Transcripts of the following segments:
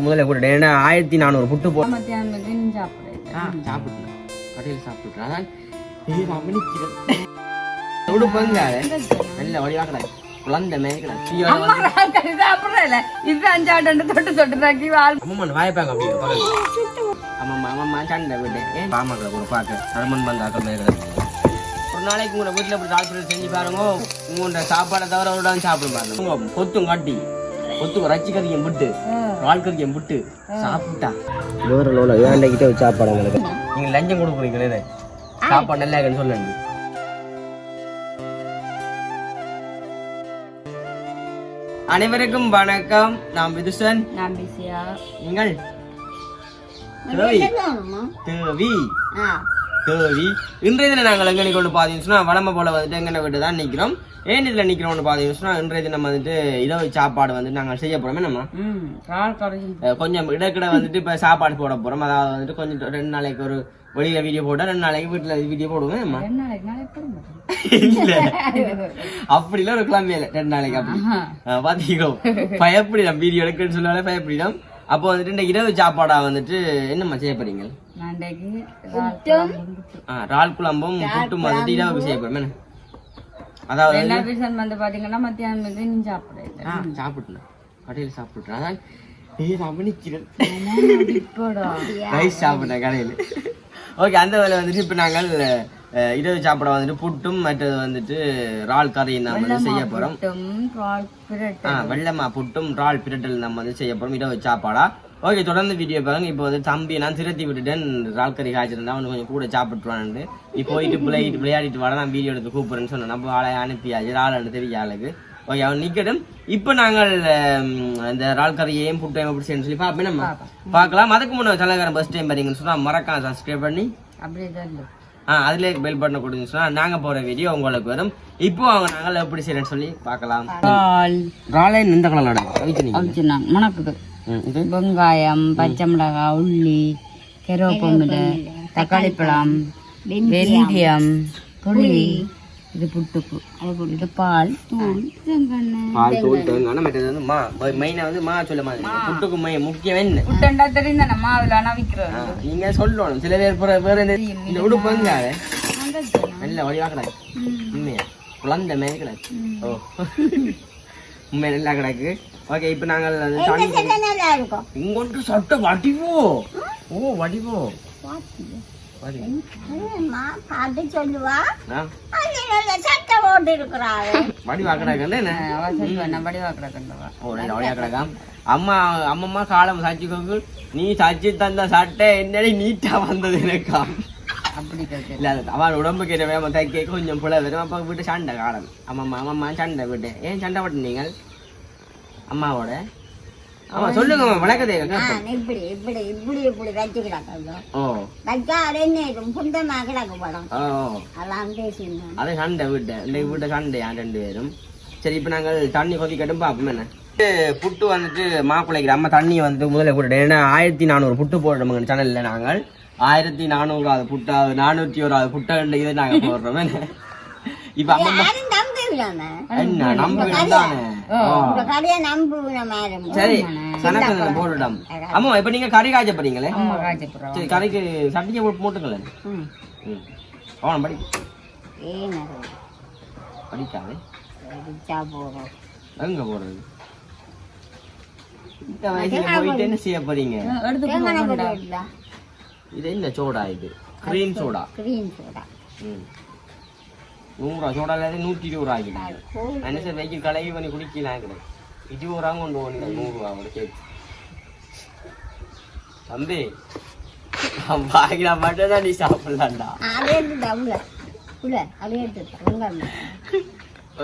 முதல்ல போட்டேன் ஏன்னா ஆயிரத்தி நானூறு புட்டு போ சாப்பிட்டேன் கடையில் சாப்பிட்டுட்டேன் அதான் நல்ல வடிவாக்கடா குழந்தை மேய்க்கடா சாப்பிடுறல இது அஞ்சாண்டு தொட்டு தொட்டு தாக்கி அம்மா வாய்ப்பாங்க அப்படி பக்கத்துல ஆமாம்மா ஆமாம்மா சண்டை விட்டேன் ஏன்? பாமாக்களை கூட பார்க்க சரமன் நாளைக்கு உங்களை வீட்டில் இப்படி டாக்டர் செஞ்சு பாருங்க. உங்களோட சாப்பாடை தவிர நாள் சாப்பிட பாருங்க கொத்தும் காட்டி கொத்து ரச்சி கறியும் விட்டு வால் கறியும் விட்டு சாப்பிட்டா. லோர லோல வச்சு சாப்பாடு உங்களுக்கு நீங்க லஞ்சம் கொடுக்குறீங்களே சாப்பாடு நல்லா இருக்குன்னு சொல்லுங்க அனைவருக்கும் வணக்கம். நான் விதுசன். நான் பிஸியா நீங்கள் தேவி. தேவி. தேவி இன்றைய தினம் நாங்கள் எங்கே கொண்டு பார்த்தீங்கன்னா வளமை போல வந்துட்டு எங்கே விட்டு தான் நிற்கிறோம் ஏன் இதில் நிற்கிறோம்னு பார்த்தீங்கன்னா இன்றைய தினம் வந்துட்டு இரவு சாப்பாடு வந்து நாங்கள் செய்ய போகிறோமே நம்ம கொஞ்சம் இடக்கிட வந்துட்டு இப்போ சாப்பாடு போட போகிறோம் அதாவது வந்துட்டு கொஞ்சம் ரெண்டு நாளைக்கு ஒரு வெளியில வீடியோ போட்டால் ரெண்டு நாளைக்கு வீட்டில் வீடியோ போடுவேன் நம்ம ரெண்டு நாளைக்கு நாளைக்கு போட மாட்டேன் இல்ல. ஒரு கிளம்பி இல்லை. ரெண்டு நாளைக்கு அப்படி. பாத்தீங்களோ பயப்படிதான். வீடியோ எடுக்கன்னு சொன்னாலே பயப்படிதான். அப்போ வந்துட்டு இந்த இரவு சாப்பாடா வந்துட்டு என்னம்மா செய்ய போறீங்க? புட்டு. இறால் குழம்பும் புட்டும் வந்துட்டு இரவுக்கு செய்ய போறோம் என்ன? அதாவது ரெண்டா பீசன் வந்து பாத்தீங்கன்னா மத்தியானம் வந்து நீ சாப்பிடுறது ஆ சாப்பிட்டுனேன் கடையில் அதான் இப்போடா ரைஸ் சாப்பிட்டேன் கடையில். ஓகே அந்த வேலை வந்துட்டு இப்போ நாங்கள் இரவு சாப்பிட வந்துட்டு புட்டும் மற்றது வந்துட்டு இறால் கறியும் நம்ம வந்து செய்ய போறோம். புட்டும் கால் பிரட்டு ஆ வெள்ளமா புட்டும் இறால் பிரட்டல் நம்ம வந்து செய்ய போறோம். இரவு சாப்பாடா? ஓகே தொடர்ந்து வீடியோ பாருங்க. இப்போ வந்து தம்பி நான் திருத்தி விட்டுட்டேன். இறால் கறி காய்ச்சிருந்தா அவனு கொஞ்சம் கூட சாப்பிட்டுருவான்னு நீ போயிட்டு விளையாடிட்டு விளையாடிட்டு வர நான் வீடியோ எடுத்து கூப்பிடுறேன்னு சொன்னேன். நம்ம ஆளை அனுப்பியாச்சு. இறால் தெரிய ஆளுக்கு. ஓகே அவன் நிக்கட்டும். இப்போ நாங்கள் இந்த இறால் கறியையும் புட்டையும் எப்படி செய்யணும்னு சொல்லி பார்ப்போம் நம்ம பார்க்கலாம் அதுக்கு முன்னாடி தலைகாரம் ஃபர்ஸ்ட் டைம் பாத்தீங்கன்னு சொன்னா மறக்காம சப்ஸ்கிரைப் பண்ணி. அப்படியே ஆ அதுல பெல் பட்டனை கொடுங்க சொன்னா நாங்க போற வீடியோ உங்களுக்கு வரும். இப்போ அவங்க நாங்கள் எப்படி செய்யறேன்னு சொல்லி பார்க்கலாம் இறாலே இந்த கவிச்சு அவிச்சு மணக்குது வெங்காயம் பச்சை மிளகாய் உள்ளி கருவேப்பமிலை தக்காளி பழம் வெந்தயம் புளி இது புட்டுக்கு. இது பால் தூள் பால் தூள் தேங்காய் மற்றது வந்து மா மெயினா வந்து மா சொல்ல மாதிரி. புட்டுக்கு மை முக்கியம் என்ன? புட்டண்டா தெரியும் தானே மாவுல நவிக்கிறோம் ஆ, நீங்க சொல்லணும். சில பேர் பிற- வேற இந்த உடுப்பு வந்து நல்ல வடிவா கிடக்கு உண்மையா? குழந்தை மேல கிடக்கு. ஓ. உண்மையா நல்லா கிடக்கு. ஓகே இப்போ நாங்கள் இங்கொண்டு சட்டை வடிவோ? ஓ வடிவோ. வடிவோ. ஆ, வடிவா கிடக்கு என்ன? வடி வாக்குறா ஒரு ரவுடியா கிடக்காம் அம்மா அம்மம்மா காலம் சாட்சி கொங்கு நீ சாட்சி தந்த சட்டை என்னடி நீட்டா வந்தது எனக்கா? அப்படி இல்ல அவன் உடம்புக்கு வேம தைக்க கொஞ்சம் புல வரும் அப்பா வீட்டு சண்டை காலம். அம்மம்மா அம்மம்மா சண்டை விட்டு. ஏன் சண்டை விட்டு நீங்கள் அம்மாவோட. ஆமா சொல்லுங்க கேட்போம். இப்படி இப்படி இப்படி இப்படி வச்சு கிடக்குது ஓ. வச்சா அது என்ன புண்டமா கிடக்கு படம். ஓ. அதெல்லாம் பேசியிருந்தேன் அதே சண்டை விட்டு இந்த வீட்டு சண்டை யான் ரெண்டு பேரும்? சரி இப்போ நாங்கள் தண்ணி கொதிக்கட்டும் பார்ப்போம் என்ன? புட்டு வந்துட்டு மாப்பிள்ளைக்கு அம்மா தண்ணி வந்துட்டு முதல்ல போட்டுட்டேன் ஏன்னா ஆயிரத்தி நானூறு புட்டு போடுறோம் சேனலில் நாங்கள். ஆயிரத்தி நானூறாவது புட்டாவது நானூற்றி ஓராவது புட்டை இதை நாங்கள் போடுறோம் இப்போ அம்மா போட்டுட்டோம் இப்போ நீங்கள் கறி காய்ச்ச போறீங்களே? சரி கறிக்கு சட்டியை போட்டு போட்டுங்களேன் ம். ம். அவன் படி ஏன் படிக்காதே. அடிச்சா போறோம் எங்க போறது? இந்த வயசுல போயிட்டு என்ன செய்ய போறீங்க. இது என்ன சோடா இது? Green soda. Green soda. ம். நூறுரூவா சோடா இல்லாத நூற்றி இருபது ரூபா ஆகிடும் என்ன சார் வெயில் கலவி பண்ணி குடிக்கலாம் கிடையாது இருபது ரூபா கொண்டு போனீங்க நூறுரூவா கூட சேர்த்து தம்பி வாங்கினா மட்டும் தான் நீ சாப்பிடலாம்டா வெங்காயம்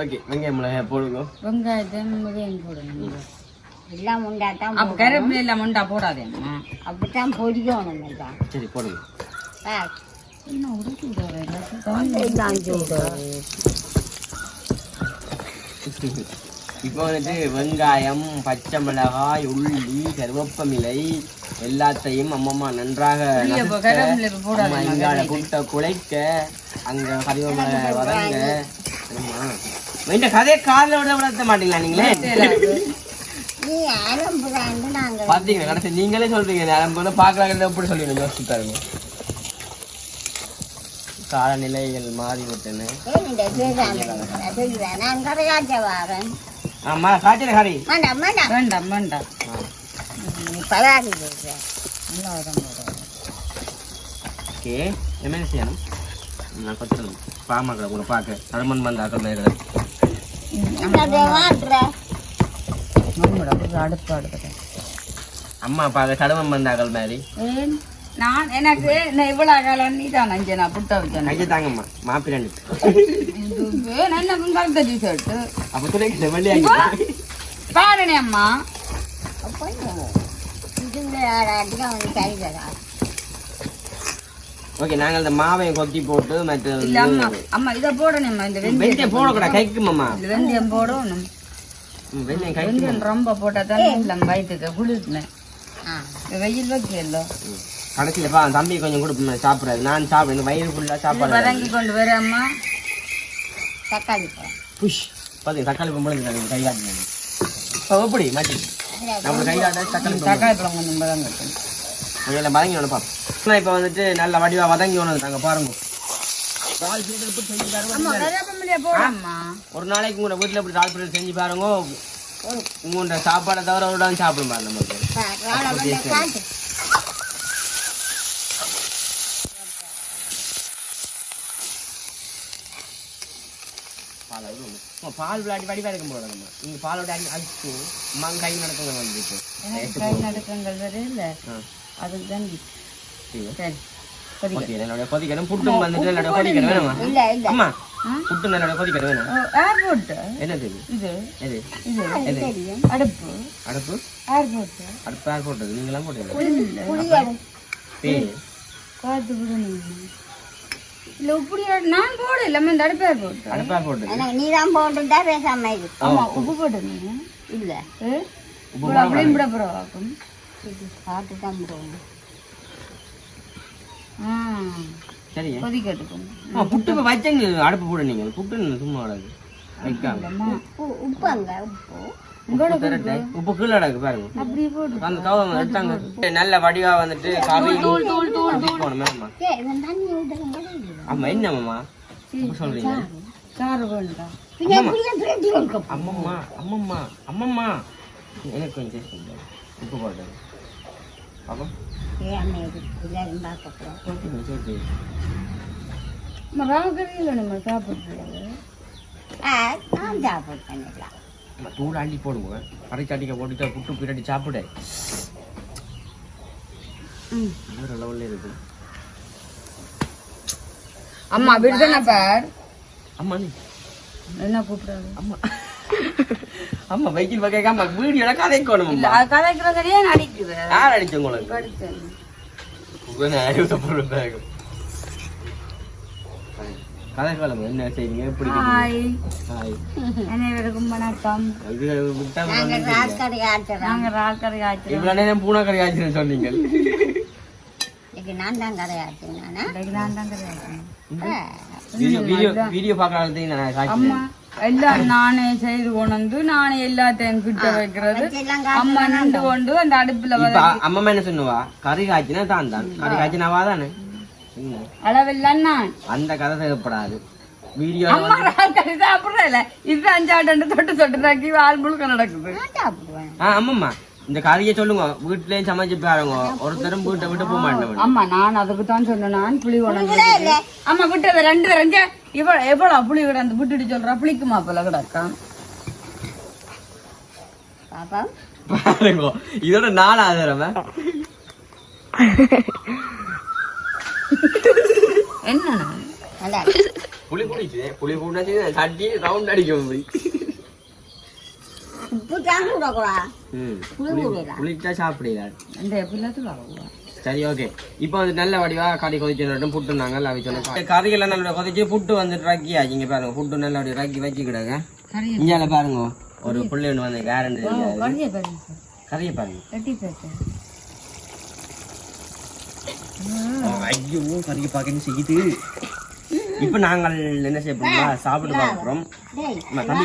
ஓகே வெங்காயம் மிளகாய் போடுங்க வெங்காயத்தையும் இதையும் போடணும் எல்லாம் உண்டாத்தான் அப்ப கருவேப்பிலை எல்லாம் உண்டா போடாதேம்மா அப்படித்தான் பொடிக்கணும் சரி போடுங்க இப்போ வந்துட்டு வெங்காயம் பச்சை மிளகாய் உள்ளி கருவேப்பமிலை எல்லாத்தையும் அம்மம்மா நன்றாக கருவேப்பிலை இங்கால குட்டை குழைக்க அங்க கறிவேப்பிலை வதங்க. ஆமா இந்த கதையை காதுல விட விட மாட்டீங்களா நீங்களே? நீ ஆரம்புறான்னு நாங்கள் பாத்தீங்க கடைசி நீங்களே சொல்றீங்க நேரம் போல பாக்குறாங்க எப்படி சொல்லுவீங்க? யோசிச்சு பாருங்க. காலநிலைகள் மாறி விட்டன ஏன்டா பேசாம சொல்லுவேன் நான் கரையாச்ச வாரேன் ஆமா காய்ச்சல ஹரி வேண்டாம் வேண்டாம் வேண்டாம் வேண்டாம் ஓகே நான் கூட பார்க்க. வந்தாக்கள் மேலே மாட்டுற நம்மளோட அடுப்பு அடுப்பு அம்மா பார்க்க தடுமன் வந்தாக்கள் மாதிரி நான் எனக்கு நான் இவ்வளவு காலம் நீ தான் நஞ்சு நான் புட்ட வச்சேன்? கையை தாங்கம்மா. மாப்பி ரெண்டு நான் என்ன கலத்த டிஷர்ட் அப்போ துணைக்கு வெள்ளையாக்கி பாருனே அம்மா. ஓகே நாங்கள் இந்த மாவையும் கொத்தி போட்டு மற்ற அம்மா அம்மா இதை போடணும்மா இந்த வெந்தயம் போடக்கூடாது கைக்குமாம்மா. இந்த வெந்தயம் போடணும். வெந்தயம் வெந்தயம் ரொம்ப போட்டா தான் இல்லை வயிற்றுக்கு குளிர்னேன் ஆ. வெயில் வைக்கல. கடைசியில் பா தம்பி கொஞ்சம் கொடுப்போம் சாப்பிடாது நான் சாப்பிடுவேன் வயிறு ஃபுல்லாக சாப்பாடு வதங்கி கொண்டு வர அம்மா. தக்காளி பழம். புஷ். பார்த்தீங்க தக்காளி பொம்பளை கை காட்டினாங்க இப்போ எப்படி? மாட்டி. நம்ம கை காட்ட தக்காளி தக்காளி பழம் கொஞ்சம் வதங்கட்டும் கொஞ்சம் வதங்கி ஒன்று பார்ப்போம் இப்போ வந்துட்டு நல்ல வடிவா வதங்கி ஒன்று நாங்கள் பாருங்க ஒரு நாளைக்கு உங்களோட வீட்டில் இப்படி தால் செஞ்சு பாருங்க. உங்களோட சாப்பாடை தவிர ஒரு சாப்பிடும் பாருங்க நமக்கு காட்டு பால் அது அம்மா, பால் விளையாடி வடிவா இருக்கும் போது நம்ம. நீங்க பாலோட அடி அடிச்சு அம்மாங்க கை நடக்குங்க வந்துட்டு எனக்கு கை நடுக்கங்கள் வர இல்லை. அதுக்கு தான் சரி. கொதிக்கணும் புட்டும் வந்துட்டு என்னோட கொதிக்கணும் வேணுமா? இல்ல இல்ல. அம்மா ஆ? புட்டு என்னோட கொதிக்கணும் வேணும்? ஏர்போர்ட் என்னது இது? அடுப்பு. அடுப்பு? ஏர்போர்ட் அடுப்பு நீங்களாம் போட்டீங்க புளியடும் பேய் பார்த்து விடணும் இல்லை இப்படி நான் போட இல்லாம இந்த அடுப்பு ஏர்போர்ட் அடுப்பு யார் போட்டது. எனக்கு நீ தான் போட்டுட்டா பேசாம இரு. ஆமா உப்பு. போட்டுருந்தீங்க இல்ல. உப்பு அப்படியும் விட போகிறோம் இது பார்த்து தான் கொதிக்கட்டுக்கும். அம்மா, புட்டு வச்சங்க அடுப்பு போட நீங்க. புட்டு சும்மா வராது உப்பு உப்பு அங்க உப்பு. உப்பு கீழே அடக்கு பாருங்க. அந்த கவம் எடுத்தாங்க. நல்ல வடிவா வந்துட்டு கறி போகணுமே அம்மா என்னம்மா சொல்றீங்க? அம்மம்மா அம்மம்மா அம்மம்மா. எனக்கு கொஞ்சம் உப்பு போட்டது அப்போ சொல்லு நம்ம சாப்பிட்றது. ஆ நான் சாப்பிட்டேன் தூள் ஆண்டி போடுவோம் கறி சாட்டிக்க போட்டுட்டு புட்டு பின்னாடி சாப்பிடு. வேற லெவலில் இருக்கு. அம்மா விடுதன பார். அம்மா நீ. என்ன கூப்பிடாது அம்மா. அம்மா வெயில் வகை அம்மா வீடியோட கதைக்கணும் இல்ல அது கதைக்கிறதே நடிக்குது. யார் அடிச்சு உங்களுக்கு? படிச்சேன் கதை காலம் என்ன செய்றீங்க எப்படி ஹாய் ஹாய் அனைவருக்கும் வணக்கம். இது விட்டா நாங்க ராஸ்கரை ஆட்டுறோம். நாங்க ரால்கரை ஆச்சு இவ்வளவு நேரம் பூனா கறி ஆச்சுன்னு சொன்னீங்க. இன்னைக்கு நான் தான் கதை நானா? இன்னைக்கு நான் தான் கிடையாது வீடியோ வீடியோ வீடியோ பார்க்கறது நான் சாட்சி அம்மா எல்லாம் நானே செய்து கொண்டு வந்து நானே எல்லாத்தையும் கிட்ட வைக்கிறது. அம்மா நின்று கொண்டு அந்த அடுப்புல அம்மா என்ன சொன்னுவா கறி காய்ச்சினா தான் தான். கறி காய்ச்சினாவா தானே? என்ன? அளவெல்லாம் நான் அந்த கதை தேவைப்படாது. வீடியோ இது அஞ்சாண்டு தொட்டு தொட்டு தாக்கி வால் முழுக்க நடக்குது. ஆ அம்மம்மா இந்த கறியை சொல்லுங்க. வீட்லயும் சமைச்சு பாருங்க. ஒருத்தரும் வீட்டை விட்டு போக மாட்டேன் அம்மா நான் அதுக்கு தான் சொன்னேன். நான் புளி உணர்ந்து அம்மா விட்டது ரெண்டு ரெண்டு இவ்வளவு எவ்வளவு புளி கிடந்து விட்டுட்டு சொல்றா? புளிக்குமா போல கிடக்கா பாப்பா. பாருங்க இதோட நாலு ஆதாரமா என்ன நல்லா புளி குடிச்சு புளி. குடிச்சு சட்டி ரவுண்ட் அடிக்கும் உப்பு தான் கூடக்கூடா புளிச்சா சாப்பிடல இந்த சரி ஓகே இப்போ வந்து நல்ல வடிவா கறி கொதிச்சு புட்டுனாங்க எல்லாம் வச்சோம் கறியெல்லாம் நல்லா கொதிச்சு புட்டு வந்துட்டு ரக்கி ஆச்சு இங்க பாருங்க. புட்டு நல்லா அப்படி ரக்கி வச்சுக்கிடாங்க. இங்கால பாருங்க. ஒரு புள்ளி ஒன்று வந்து கேரண்டி கறியை பாருங்க கறியை பாருங்க கட்டி பேச ஐயோ கறியை பார்க்க செய்யுது. இப்ப நாங்கள் என்ன செய்ய போறோம்னா சாப்பிட்டு பார்க்கிறோம் தம்பி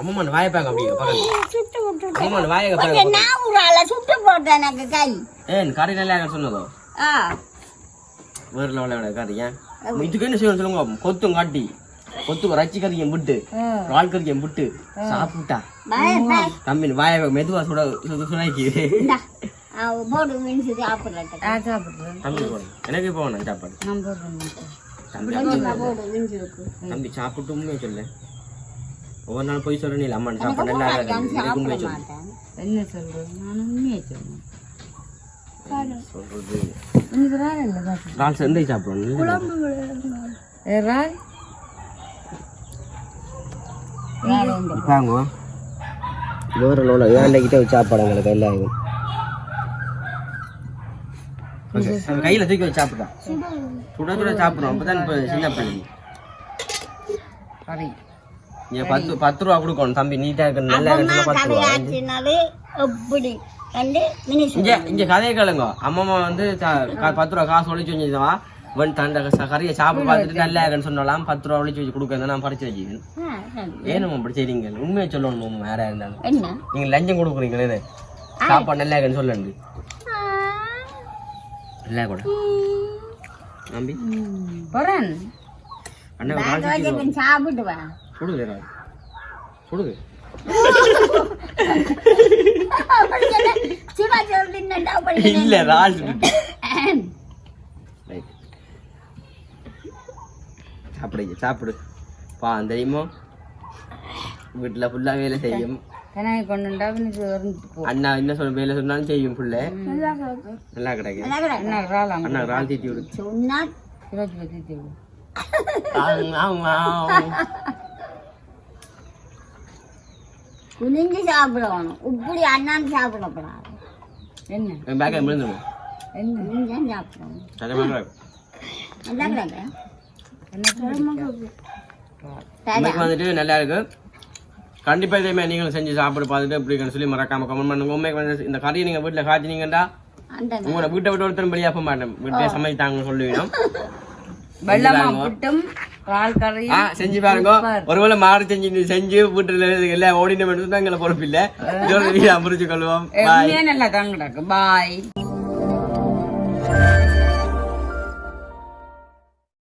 அம்மா வாயை பாங்க அப்படியே விட்டு அம்மா வாயை பாருங்க நான் ஒரு ஆளை சுட்டு போட்டேன் எனக்கு கை. ஏன் கறி நல்லா சொன்னதோ? ஆ. வேறு லெவலில் கறி ஏன்? இதுக்கு என்ன செய்யணும் சொல்லுங்க கொத்தும் காட்டி. கொத்து ரச்சி கறியும் விட்டு ரால் கறியும் விட்டு சாப்பிட்டா. தம்பி வாயை மெதுவா சுட சுட சுடாக்கி. எனக்கு இப்போ வேணாம் சாப்பாடு. தம்பி சொல்லு. ஒவ்வொரு நாள் போய் சொல்ல நீ அம்மா சாப்பாடு நல்லா என்ன சொல்றேன் நான் உண்மையை சொல்றேன் சொல்றது? இல்லை செந்தை சாப்பிடணும். சாப்பாடு எங்களுக்கு எல்லாம் கையில் தூக்கி வச்சு சாப்பிட்டா சுட சுட சாப்பிடுறோம் அப்பதான் இப்போ சின்ன பிள்ளை கறி நீ பத்து பத்து ரூபா கொடுக்கணும் தம்பி. நீட்டா இருக்கு நல்லா இருக்கு பத்து ரூபா. இங்க இங்க கதையை கேளுங்க. அம்மா வந்து பத்து ரூபா காசு ஒழிச்சு வச்சுதான் வன் தண்ட கறியை சாப்பிட்டு பார்த்துட்டு நல்லா இருக்குன்னு சொன்னாலாம் பத்து ரூபா ஒழிச்சு வச்சு கொடுக்க நான் பறிச்சு வச்சுக்கேன் ஏனும் அப்படி செய்றீங்க? உண்மையை சொல்லணும் உண்மை வேற இருந்தாலும். என்ன? நீங்க லஞ்சம் கொடுக்குறீங்களே சாப்பாடு நல்லா இருக்குன்னு சொல்லுங்க நல்லா கூட நம்பி போறேன் அண்ணா ஒரு நாள் வச்சு சும்மா சொல்லிருந்தா அப்படி இல்ல ரால் சுடுது Right. சாப்பிடுங்க சாப்பிடு பா தெரியுமோ? வீட்டுல ஃபுல்லா வேலை செய்யும். அண்ணா என்ன சொல்ல வேலை சொன்னாலும் செய்யும் புள்ள. நல்லா கிடைக்கும் அண்ணா ரால் தீத்தி விடு. சொன்னா ஆங், ஆங். குனிஞ்சு சாப்பிடணும். இப்படி அண்ணாந்து சாப்பிடக்கூடாது. என்ன? என் பேக்கை விழுந்துடும் என்ன? சாப்பிடணும். நல்ல வந்துட்டு நல்லா இருக்கு. கண்டிப்பா இதே மாதிரி நீங்களும் செஞ்சு சாப்பிட்டு பார்த்துட்டு எப்படி இருக்குன்னு சொல்லி மறக்காம கமெண்ட் பண்ணுங்க. உண்மைக்கு இந்த கறியை நீங்க வீட்டுல காய்ச்சினீங்கன்னா உங்களை வீட்டை விட்டு ஒருத்தரும் வெளியே போக மாட்டேன். வீட்டிலே சமைத்தாங்கன்னு சொல்லுவீங்க செஞ்சு பாருங்க. ஒருவேளை மாறு செஞ்சு செஞ்சு வீட்டுல எல்லாம் ஓடின மட்டும் தான் எங்களை பொறுப்பு இல்லை. இதோட வீடியோ முடிச்சு கொள்வோம். நல்லா தான் கிடக்கு பாய்